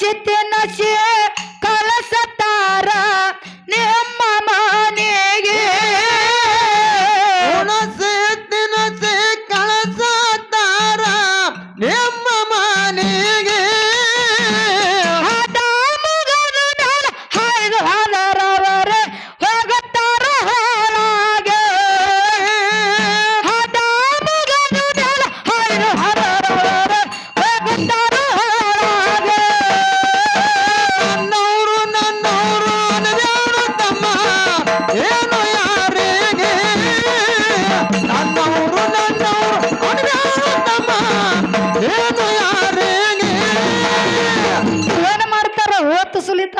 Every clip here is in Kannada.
ನಶಿತೆ ನಶೆ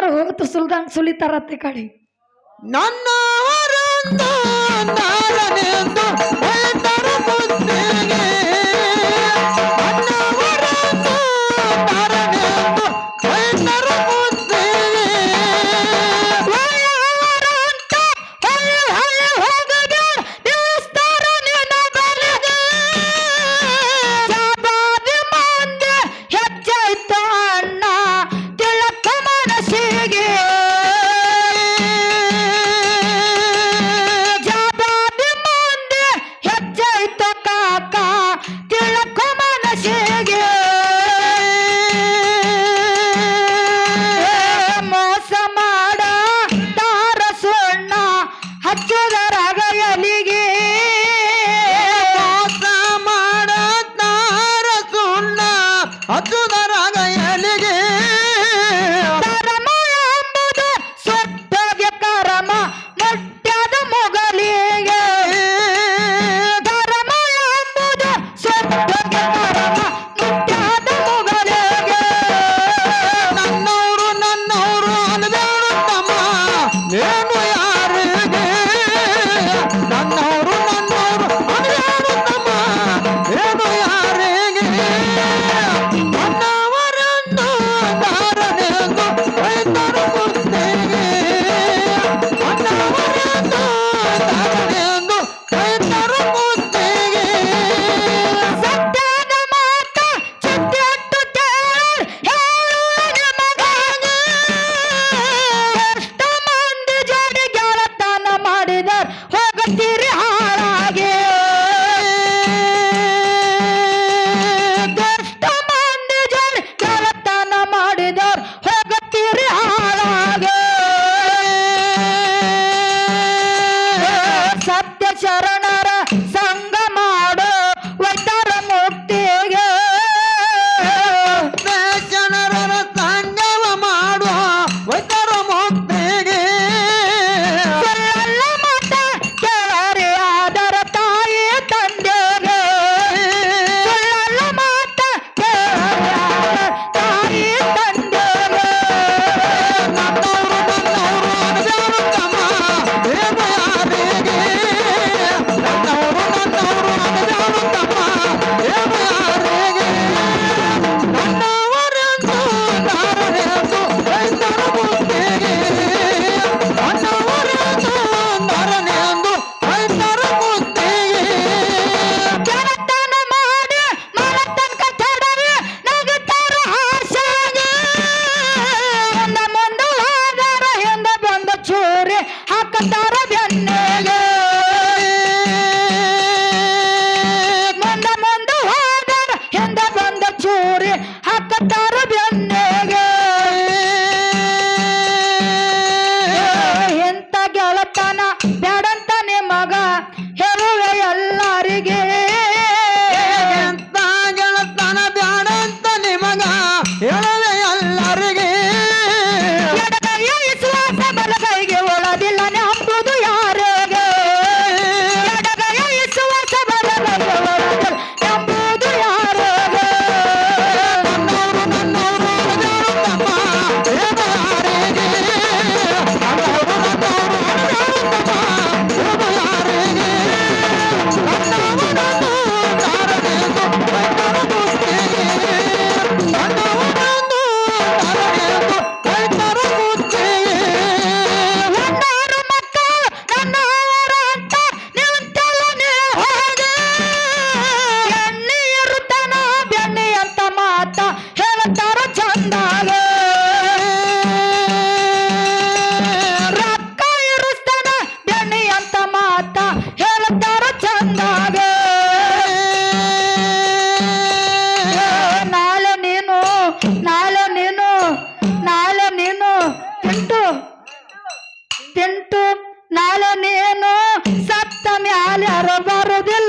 ಯಾರು ಹೋಗುತ್ತ ಸುಲ್ದಂಗ್ ಸುಲಿತಾರ ಅತ್ತೆ ಕಾಳಿ ನನ್ನವರೊಂದು ನಾರನೆಂದು দরবার দিল